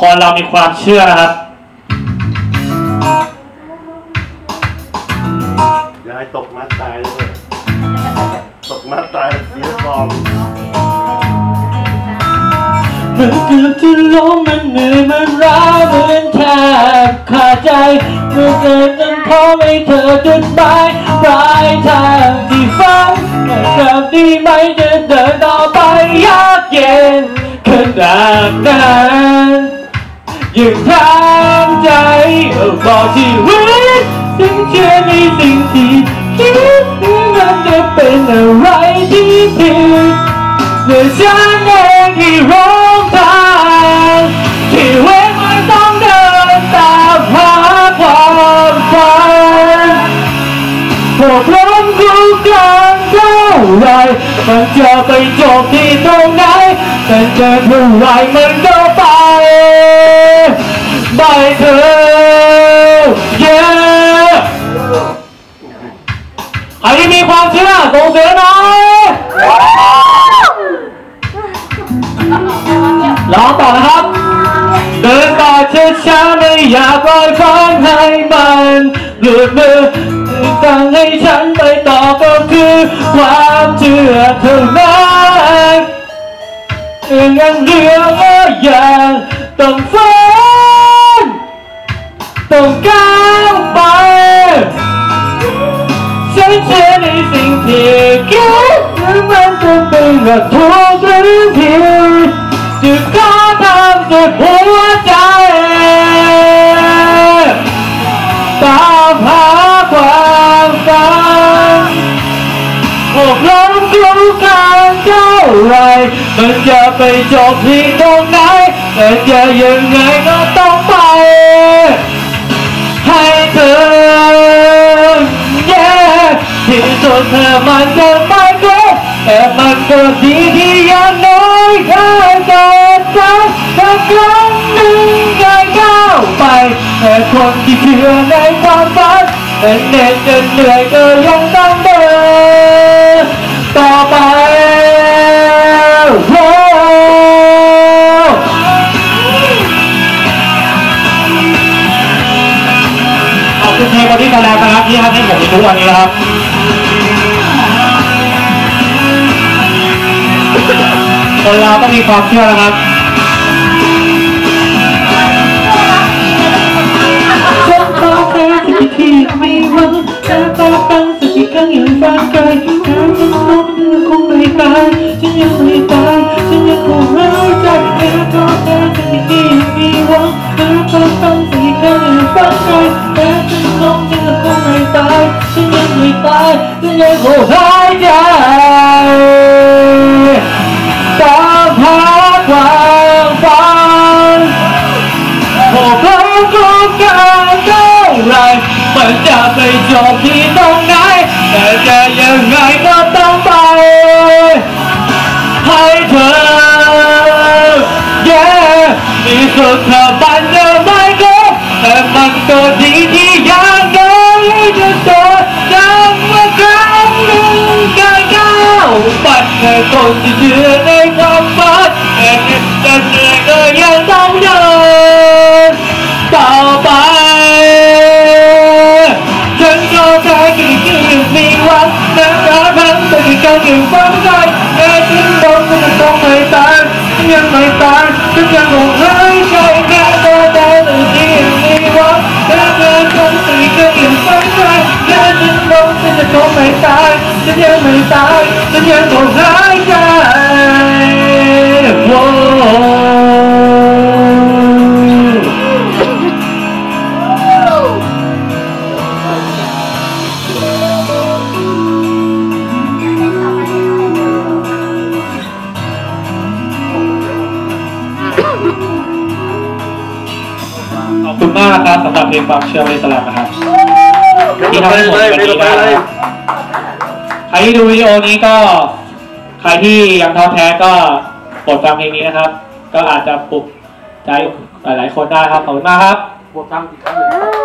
คนเรามีความเชื่อนะครับอย่าให้ตกมัดตายเลยตกมัดตายเสียฟอร์มมันเกือบจะล้มมันเหนื่อยมันร้าวเหมือนแทบขาดใจเมื่อเกิดนั้นขอให้เธอจุดหมายปลายทางที่ฝันแต่กับนี้ไม่จะเดินต่อไปยากเย็นขนาดนั้น ยังทำใจเอาบอกชีวิตถึงเชื่อในสิ่งที่คิดมันจะเป็นอะไรที่ผิดเหนื่อยฉันเองที่ร้องทางที่เว้นไม่ต้องเดินตามหาความฝันพวกล้มคุกคานเท่าไรมันจะไปจบที่ตรงไหนแต่เกิดเท่าไรมันก็ไป ไม่เธอ yeah ใครที่มีความเชื่อส่งเสียงหน่อยร้องต่อนะครับ เดินต่อช้าๆไม่อยากปล่อยฝันให้มันหลุดมือสั่งให้ฉันไปต่อก็คือความเชื่อเท่านั้นยังเหลือก็ยังต้องฝัน ต้องก้าวไปฉันเชื่อในสิ่งที่คิดถึงมันจะเป็นแบบทุกเรื่อผิดจะขอทำสุดหัวใจตามหาความฝันพวกล้มคลุกคลานเท่าไรมันจะไปจบที่ตรงไหนแต่จะยังไงก็ต้องไป ให้เธอ yeah ที่สุดเธอมันจะไม่เกิดแต่มันก็ดีที่ยังน้อยเธอเกิดสักสักครั้งหนึ่งได้ก้าวไปแต่คนที่เชื่อในความฝันแต่เหน็ดจนเหนื่อยก็ยังต้อง ขอบคุณเทปที่กำลังนะครับที่ให้ผมมีทุกวันนี้นะครับคนเราต้องมีความเชื่อนะครับฉันขอแค่สักทีไม่หวังแต่ต่อฟังสักทีครั้งอยังฟังไกลการฉันล้มเธอคงไม่ตายฉันยังไม่ตายฉันยังคงหายใจแต่ขอแค่สักทีไม่หวังแต่ต่อฟังสักทีครั้งยังฟังไกลแต่ฉันล้มเธอคง ไม่ตายฉันยังไม่ตายฉันยังคงหายใจตามหาความฝันพวกเราก็การเท่าไรมันจะไปจบที่ตรงไหนแต่จะยังไงก็ต้องไปให้เธอ yeah มีสุดเธอบันจะไม่ก็ แต่มันก็ดีที่ยังไงจะโดนยังเมื่อครั้งหนึ่งการก้าวปัดแค่คนที่เชื่อในความฝันแต่จะเหนื่อยก็ยังต้องเดินต่อไปฉันก็แค่กี่คืนมีวันแต่ก็ทั้งแต่กี่การอยู่ฝันใจแค่ฉันบอกว่าจะต้องไม่ตายยังไม่ตายฉันยังคงหา กว่าจะต้องไม่ตายฉันยังไม่ตายฉันยังคงหายใจโอ้ขอบคุณมากนะครับสำหรับเพลงความเชื่อในสลับนะครับ ที่ทำให้ผมวันนี้นะครับใครที่ดูวิดีโอนี้ก็ ใครที่ยังท้อแท้ก็กดฟังเพลงนี้นะครับ ก็อาจจะปลุกใจหลายๆคนได้ครับขอบคุณมากครับบวกตังอีกครั้งหนึ่ง